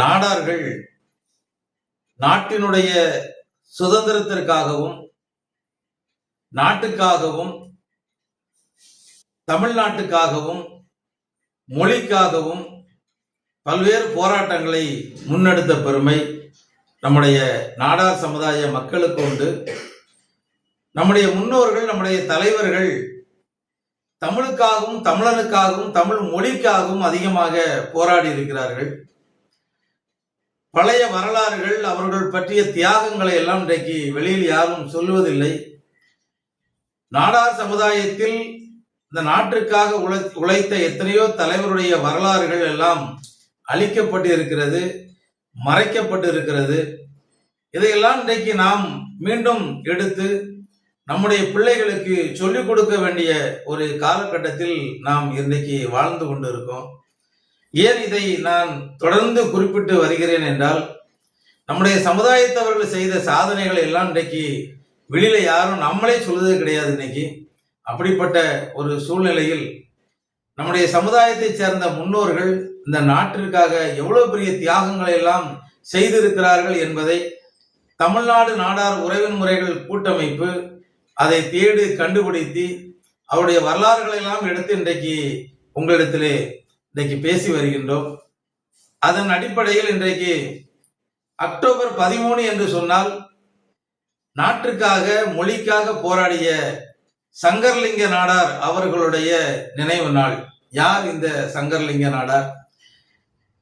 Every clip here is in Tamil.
நாடார்கள் நாட்டினுடைய சுதந்திரத்திற்காகவும் நாட்டுக்காகவும் தமிழ்நாட்டுக்காகவும் மொழிக்காகவும் பல்வேறு போராட்டங்களை முன்னெடுத்த பெருமை நம்முடைய நாடார் சமுதாய மக்களுக்கு உண்டு. நம்முடைய முன்னோர்கள் நம்முடைய தலைவர்கள் தமிழுக்காகவும் தமிழனுக்காகவும் தமிழ் மொழிக்காகவும் அதிகமாக போராடி இருக்கிறார்கள். பழைய வரலாறுகள் அவர்கள் பற்றிய தியாகங்களை எல்லாம் இன்றைக்கு வெளியில் யாரும் சொல்லுவதில்லை. நாடார் சமுதாயத்தில் இந்த நாட்டிற்காக உழை உழைத்த எத்தனையோ தலைவருடைய வரலாறுகள் எல்லாம் அழிக்கப்பட்டு இருக்கிறது மறைக்கப்பட்டு இருக்கிறது இதையெல்லாம் இன்றைக்கு நாம் மீண்டும் எடுத்து நம்முடைய பிள்ளைகளுக்கு சொல்லிக் கொடுக்க வேண்டிய ஒரு காலகட்டத்தில் நாம் இன்றைக்கு வாழ்ந்து கொண்டு இருக்கோம் ஏன் இதை நான் தொடர்ந்து குறிப்பிட்டு வருகிறேன் என்றால் நம்முடைய சமுதாயத்தவர்கள் செய்த சாதனைகளை எல்லாம் இன்றைக்கு வெளியில யாரும் நம்மளே சொல்லுறது கிடையாது இன்னைக்கு. அப்படிப்பட்ட ஒரு சூழ்நிலையில் நம்முடைய சமுதாயத்தைச் சேர்ந்த முன்னோர்கள் இந்த நாட்டிற்காக எவ்வளவு பெரிய தியாகங்களை எல்லாம் செய்திருக்கிறார்கள் என்பதை தமிழ்நாடு நாடார் உறவின் முறைகள் கூட்டமைப்பு அதை தேடி கண்டுபிடித்து அவருடைய வரலாறுகளை எல்லாம் எடுத்து இன்றைக்கு உங்களிடத்திலே இன்றைக்கு பேசி வருகின்றோம். அதன் அடிப்படையில் இன்றைக்கு அக்டோபர் பதிமூணு என்று சொன்னால் நாட்டுக்காக மொழிக்காக போராடிய சங்கர்லிங்க நாடார் அவர்களுடைய நினைவு நாள். யார் இந்த சங்கர்லிங்க நாடார்?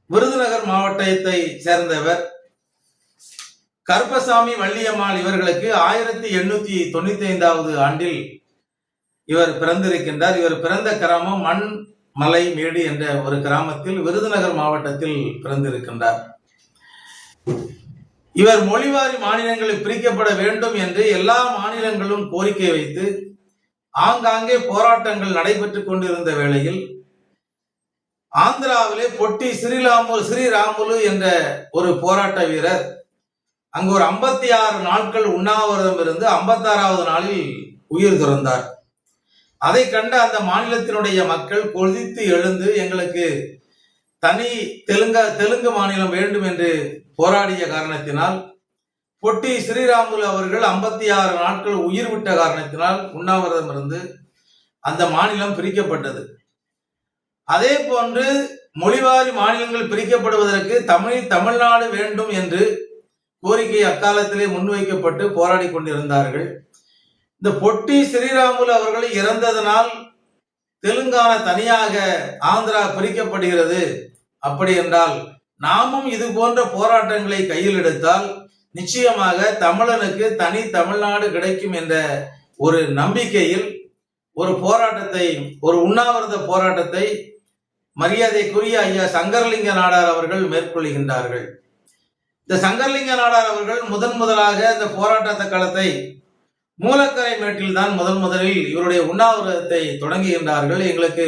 விருதுநகர் மாவட்டத்தை சேர்ந்தவர் கருப்பசாமி வள்ளியம்மாள் இவர்களுக்கு ஆயிரத்தி எண்ணூத்தி தொண்ணூத்தி ஐந்தாவது ஆண்டில் இவர் பிறந்திருக்கின்றார். இவர் பிறந்த கிராமம் மண் மலை மேடு என்ற ஒரு கிராமத்தில் விருதுநகர் மாவட்டத்தில் பிறந்திருக்கின்றார். இவர் மொழிவாரி மாநிலங்களில் பிரிக்கப்பட வேண்டும் என்று எல்லா மாநிலங்களும் கோரிக்கை வைத்து ஆங்காங்கே போராட்டங்கள் நடைபெற்றுக் கொண்டிருந்த வேளையில் ஆந்திராவிலே பொட்டி ஸ்ரீராமுலு ஸ்ரீராமுலு என்ற ஒரு போராட்ட வீரர் அங்கு ஒரு ஐம்பத்தி ஆறு நாட்கள் உண்ணாவிரதம் இருந்து ஐம்பத்தாறாவது நாளில் உயிர் துறந்தார். அதை கண்ட அந்த மாநிலத்தினுடைய மக்கள் கொதித்து எழுந்து எங்களுக்கு தனி தெலுங்க தெலுங்கு மாநிலம் வேண்டும் என்று போராடிய காரணத்தினால் பொட்டி ஸ்ரீராமுலு அவர்கள் ஐம்பத்தி ஆறு நாட்கள் உயிர் விட்ட காரணத்தினால் உண்ணாவிரதம் இருந்து அந்த மாநிலம் பிரிக்கப்பட்டது. அதே போன்று மொழிவாரி மாநிலங்கள் பிரிக்கப்படுவதற்கு தமிழ் தமிழ்நாடு வேண்டும் என்று கோரிக்கை அக்காலத்திலே முன்வைக்கப்பட்டு போராடி கொண்டிருந்தார்கள். இந்த பொட்டி ஸ்ரீராமுலு அவர்கள் இறந்ததனால் தெலுங்கானா தனியாக ஆந்திரா பிரிக்கப்படுகிறது. அப்படி என்றால் நாமும் இது போன்ற போராட்டங்களை கையில் எடுத்தால் நிச்சயமாக தமிழனுக்கு தனி தமிழ்நாடு கிடைக்கும் என்ற ஒரு நம்பிக்கையில் ஒரு போராட்டத்தை ஒரு உண்ணாவிரத போராட்டத்தை மரியாதைக்குரிய ஐயா சங்கர்லிங்க நாடார் அவர்கள் மேற்கொள்கின்றார்கள். இந்த சங்கர்லிங்க நாடார் அவர்கள் முதன் முதலாக இந்த போராட்டத்த களத்தை மூலக்கரை மேட்டில் தான் முதன் முதலில் இவருடைய உண்ணாவிரதத்தை தொடங்குகின்றார்கள். எங்களுக்கு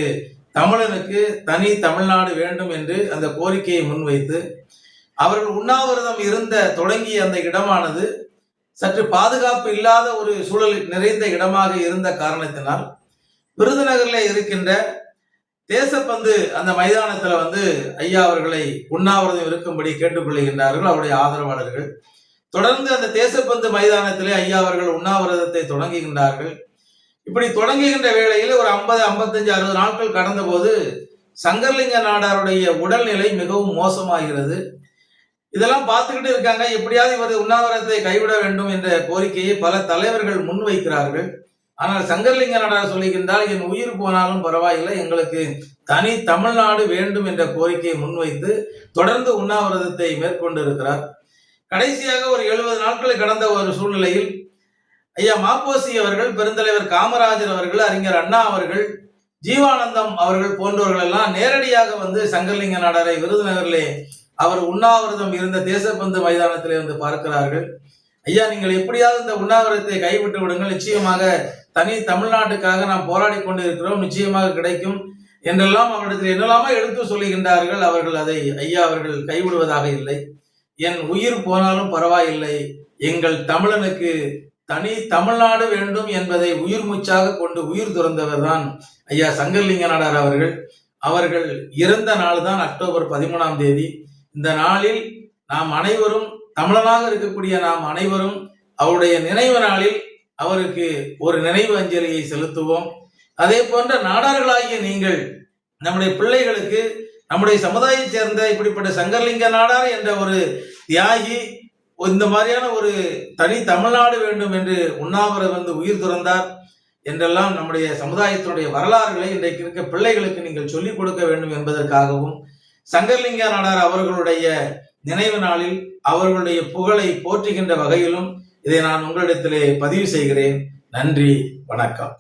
தமிழனுக்கு தனி தமிழ்நாடு வேண்டும் என்று அந்த கோரிக்கையை முன்வைத்து அவர்கள் உண்ணாவிரதம் இருந்த தொடங்கிய அந்த இடமானது சற்று பாதுகாப்பு இல்லாத ஒரு சூழல் நிறைந்த இடமாக இருந்த காரணத்தினால் விருதுநகரில் இருக்கின்ற தேசப்பந்து அந்த மைதானத்தில் வந்து ஐயா அவர்களை உண்ணாவிரதம் இருக்கும்படி கேட்டுக்கொள்கின்றார்கள். அவருடைய ஆதரவாளர்கள். தொடர்ந்து அந்த தேசப்பந்து மைதானத்திலே ஐயா அவர்கள் உண்ணாவிரதத்தை தொடங்குகின்றார்கள். இப்படி தொடங்குகின்ற வேளையில் ஒரு ஐம்பது ஐம்பத்தஞ்சு அறுபது நாட்கள் கடந்த போது சங்கர்லிங்க நாடாருடைய உடல்நிலை மிகவும் மோசமாகிறது. இதெல்லாம் பார்த்துக்கிட்டு இருக்காங்க. எப்படியாவது இவர் உண்ணாவிரதத்தை கைவிட வேண்டும் என்ற கோரிக்கையை பல தலைவர்கள் முன்வைக்கிறார்கள். ஆனால் சங்கர்லிங்க நாடார் சொல்லுகின்றால் என் உயிர் போனாலும் பரவாயில்லை. எங்களுக்கு தனி தமிழ்நாடு வேண்டும் என்ற கோரிக்கையை முன்வைத்து தொடர்ந்து உண்ணாவிரதத்தை மேற்கொண்டு இருக்கிறார் கடைசியாக ஒரு எழுபது நாட்கள் கடந்த ஒரு சூழ்நிலையில் ஐயா மாப்போசி அவர்கள் பெருந்தலைவர் காமராஜர் அவர்கள் அறிஞர் அண்ணா அவர்கள் ஜீவானந்தம் அவர்கள் போன்றவர்கள் எல்லாம் நேரடியாக வந்து சங்கர்லிங்க நாடாரை விருதுநகரிலே அவர் உண்ணாவிரதம் இருந்த தேசப்பந்து மைதானத்திலே வந்து பார்க்கிறார்கள். ஐயா நீங்கள் எப்படியாவது இந்த உண்ணாவிரதத்தை கைவிட்டு விடுங்கள். நிச்சயமாக தனி தமிழ்நாட்டுக்காக நாம் போராடி கொண்டிருக்கிறோம். நிச்சயமாக கிடைக்கும் என்றெல்லாம் அவரிடத்தில் என்னெல்லாமோ எடுத்து சொல்லுகின்றார்கள். அவர்கள் அதை ஐயா அவர்கள் கைவிடுவதாக இல்லை. என் உயிர் போனாலும் பரவாயில்லை. எங்கள் தமிழனுக்கு தனி தமிழ்நாடு வேண்டும் என்பதை உயிர் மூச்சாக கொண்டு உயிர் துறந்தவர் தான் ஐயா சங்கர்லிங்க நாடார் அவர்கள். அவர்கள் இறந்த நாள் தான் அக்டோபர் பதிமூணாம் தேதி. இந்த நாளில் நாம் அனைவரும் தமிழனாக இருக்கக்கூடிய நாம் அனைவரும் அவருடைய நினைவு நாளில் அவருக்கு ஒரு நினைவு அஞ்சலியை செலுத்துவோம். அதே போன்ற நாடார்களாகிய நீங்கள் நம்முடைய பிள்ளைகளுக்கு நம்முடைய சமுதாயத்தை சேர்ந்த இப்படிப்பட்ட சங்கர்லிங்க நாடார் என்ற ஒரு தியாகி இந்த மாதிரியான ஒரு தனி தமிழ்நாடு வேண்டும் என்று உண்ணாவிரதம் வந்து உயிர் துறந்தார் என்றெல்லாம் நம்முடைய சமுதாயத்தினுடைய வரலாறுகளை இன்றைக்கு இருக்க பிள்ளைகளுக்கு நீங்கள் சொல்லிக் கொடுக்க வேண்டும் என்பதற்காகவும் சங்கர்லிங்க நாடார் அவர்களுடைய நினைவு நாளில் அவர்களுடைய புகழை போற்றுகின்ற வகையிலும் இதை நான் உங்களிடத்திலே பதிவு செய்கிறேன். நன்றி வணக்கம்.